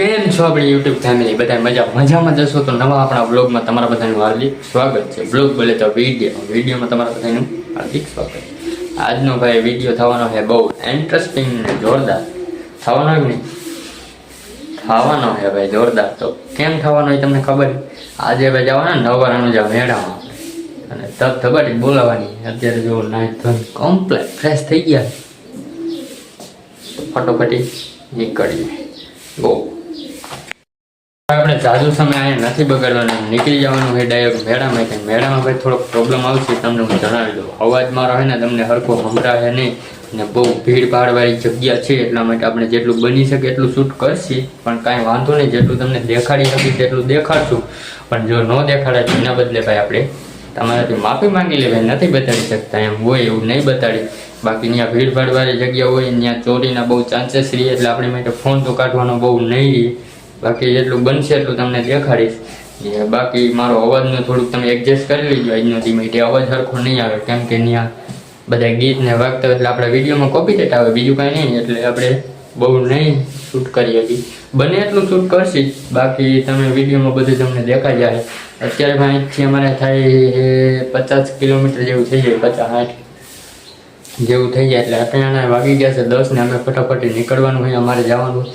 કેમ છો આપણી યુટ્યુબ ફેમિલી બધા મજા મજામાં જશો તો નવા આપણા બ્લોગમાં તમારા બધાનું હાર્દિક સ્વાગત છે. બ્લોગ બોલે તો વીડિયો વિડીયોમાં તમારા બધાનું હાર્દિક સ્વાગત આજનો ભાઈ વીડિયો થવાનો છે બહુ ઇન્ટરેસ્ટિંગ ને જોરદાર. થવાનો જ નહીં. થવાનો છે ભાઈ જોરદાર. તો કેમ થવાનો એ તમને ખબર? આજે ભાઈ જવાના નવરાનું જ્યાં મેળામાં અને તબ ધબાટી બોલાવાની. અત્યારે જો નાઇટ ધોઈ કમ્પ્લેટ ફ્રેશ થઈ ગયા. ફટોફટી નીકળીએ. ગો જાજુ સમય અહીંયા નથી બગાડવાનો, નીકળી જવાનું છે ડાયરેક્ટ મેળામાં. કે મેળામાં ભાઈ થોડોક પ્રોબ્લેમ આવશે તમને હું જણાવી દઉં. અવાજ મારો હોય ને તમને હરખો સંભળાય નહીં ને બહુ ભીડ ભાડવાળી જગ્યા છે, એટલા માટે આપણે જેટલું બની શકે એટલું શૂટ કરશી. પણ કાંઈ વાંધો નહીં, જેટલું તમને દેખાડી શકીએ તેટલું દેખાડશું. પણ જો ન દેખાડે તો એના બદલે ભાઈ આપણે તમારાથી માફી માંગી લે ભાઈ નથી બતાડી શકતા. એમ હોય એવું નહીં બતાડી. બાકી ત્યાં ભીડ ભાડવાળી જગ્યા હોય ત્યાં ચોરીના બહુ ચાન્સીસ રહે એટલે આપણે માટે ફોન તો કાઢવાનો બહુ નહીં. રહે બાકી જેટલું બનશે એટલું તમને દેખાડીશ. બાકી મારો અવાજનું થોડુંક તમે એડજસ્ટ કરી લેજો આજનો ધીમે તે અવાજ સરખો નહીં આવે, કેમ કે ત્યાં બધા ગીત ને વાગતા એટલે આપણા વિડીયોમાં કોપીરેટ આવે બીજું કાંઈ નહીં, એટલે આપણે બહુ નહીં શૂટ કરી હતી બને એટલું શૂટ કરશી, બાકી તમે વિડીયોમાં બધું તમને દેખાઈ જાય. અત્યારે ભાઈ અહીંથી અમારે થાય પચાસ કિલોમીટર જેવું થઈ જાય, પચાસ આઠ જેવું થઈ જાય. એટલે અત્યારે વાગી ગયા છે દસ ને અમે ફટાફટ નીકળવાનું હોય, અમારે જવાનું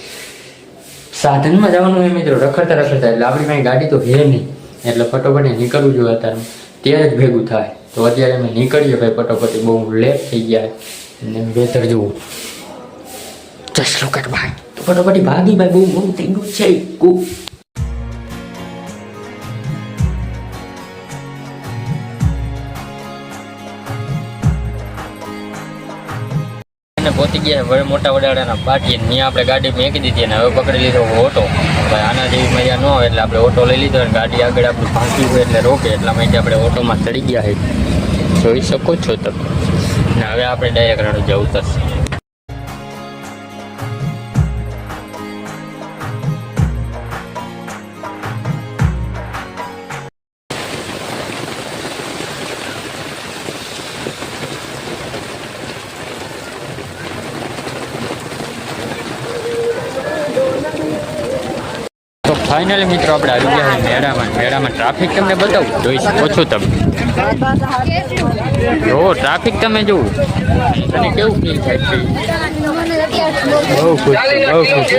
સાધનમાં જવાનું હોય મિત્રો, રખડતા રખડતા. એટલે આપણી પાસે ગાડી તો હે નહીં. એટલે ફટોફટ નીકળવું જોઈએ અત્યારે. ત્યારે જ ભેગું થાય. તો અત્યારે અમે નીકળીએ ભાઈ ફટોફટ બહુ લેટ થઈ ગયા. અને બેતર જવું જસ્ટ લુક ભાઈ. તો ફટોફટ ભાગી ભાઈ, બહુ બહુ થઈ ગયું છે. અને પહોંચી ગયા મોટા વડાડાના પાટીએ ત્યાં આપણે ગાડી મેંકી દીધી અને હવે પકડી લીધો ઓટો. ભાઈ, આના જેવી મજા ન આવે એટલે આપણે ઓટો લઈ લીધો અને ગાડી આગળ આપણું ફાંકી હોય એટલે રોકે એટલા માટે આપણે ઓટોમાં ચડી ગયા છે. જોઈ શકો છો તમે. હવે આપણે ડાયરેક્ટ રણુજા ઉતરશે ફાઇનલી મિત્રો આપણે આવી ગયા છે મેળામાં. મેળામાં ટ્રાફિક તમને બતાવું. જોઈ શકો છો તમે. જો ટ્રાફિક તમે જુઓ. અને કેવું ફીલ થાય છે? બહુ ખુશ બહુ ખુશ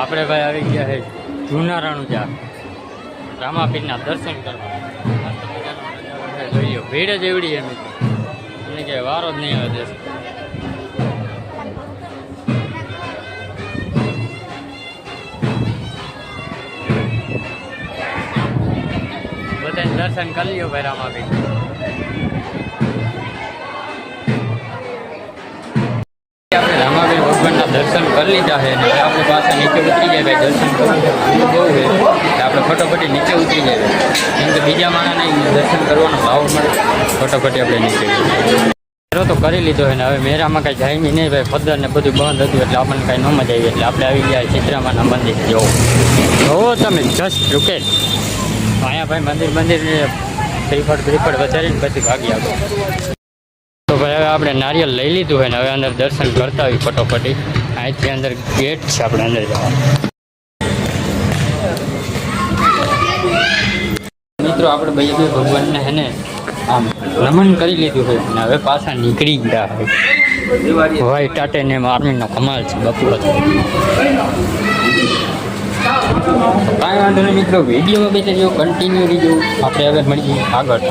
આપણે ભાઈ આવી ગયા છે. જૂના રણુજા રામાપીરના દર્શન કરવા. મસ્ત મજાનો નજારો છે. જોઈ લો ભીડ જ એવડી એમ. એને કે વારો જ નહીં આવે દેશ બધાને દર્શન કરી લ્યો ભાઈ રામાપીર દર્શન કરી લીધા છે અને આપણે પાછા નીચે ઉતરી જાય ભાઈ દર્શન કરવાનું બહુ છે. આપણે ફટોફટી નીચે ઉતરી જાય કેમ કે બીજા માણસને દર્શન કરવાનો ભાવ મળે. ફટોફટી આપણે નીચે મેરો તો કરી લીધો છે ને હવે મેરામાં કાંઈ જામી નહીં ભાઈ ફદર ને બધું બંધ હતું એટલે આપણને કાંઈ ન મજા આવી. એટલે આપણે આવી ગયા ચિત્રામાના મંદિર જવો. જો તમે જસ્ટ રૂકે. અહીંયા ભાઈ મંદિર મંદિર ત્રિફળ ત્રિફળ વધારીને પછી ભાગી ભાઈ હવે આપણે નારિયેલ લઈ લીધું હોય ને હવે અંદર દર્શન કરતા હોય ફટોફટી અહીંથી અંદર ગેટ છે આપણે અંદર જવાનું. મિત્રો, આપણે ભાઈ ભગવાનને હે ને આમ નમન કરી લીધું હોય અને હવે પાછા નીકળી ગયા હોય. ભાઈ, ટાટે ને આર્મીનો કમાલ છે બાપુ કાંઈ વાંધો નહીં, મિત્રો, વિડીયોમાં બેસે જો કન્ટિન્યુ રીજો આપણે હવે મળીએ આગળ.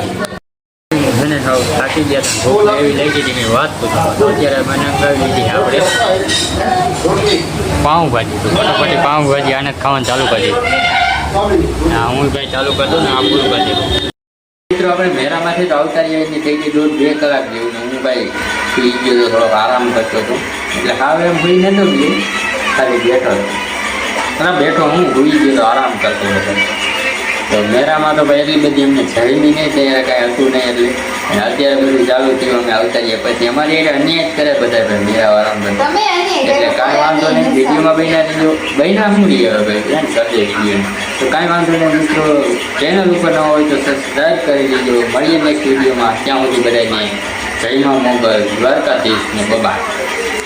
મને સાવ થાકી ગયા ભૂખ એવી લાગી હતી વાત પૂછો અત્યારે મને અંગાવી દીધી આપણે. પાઉંભાજી ફટાફટી પાઉંભાજી આને જ ખાવાનું ચાલુ કરી હા હું ભાઈ ચાલુ કરી દઉં ને આ પૂરું કરી મિત્રો, આપણે મેરામાંથી તો આવતા રહ્યા છીએ. થઈ ગઈ દોઢ બે કલાક જેવું ને હું ભાઈ સુઈ ગયો હતો થોડોક આરામ કરતો હતો. એટલે હવે એમ સુઈ નતો ગયો. ખાલી બેઠો હતો. બેઠો હું ભૂઈ ગયો આરામ કરતો હતો. તો મેરામાં તો ભાઈ એટલી બધી એમને જળમી નહીં, ત્યારે કાંઈ હતું નહીં એટલે. અત્યારે બધું ચાલુ થયું અમે આવતા રહીએ પછી અમારે એટલે અન્યાય જ કરે બધા ભાઈ મેરા વાળા એટલે કાંઈ વાંધો નહીં વિડીયોમાં બન્યા રહેજો. બન્યા શું લઈએ હવે વીડિયો તો કાંઈ વાંધો નહીં મિત્રો. ચેનલ ઉપર ન હોય તો સબસ્ક્રાઈબ કરી દેજો મળીએ નેક્સ્ટ વિડીયોમાં ત્યાં સુધી બધાને જય મા મોગલ. દ્વારકાધીશ ને બબાય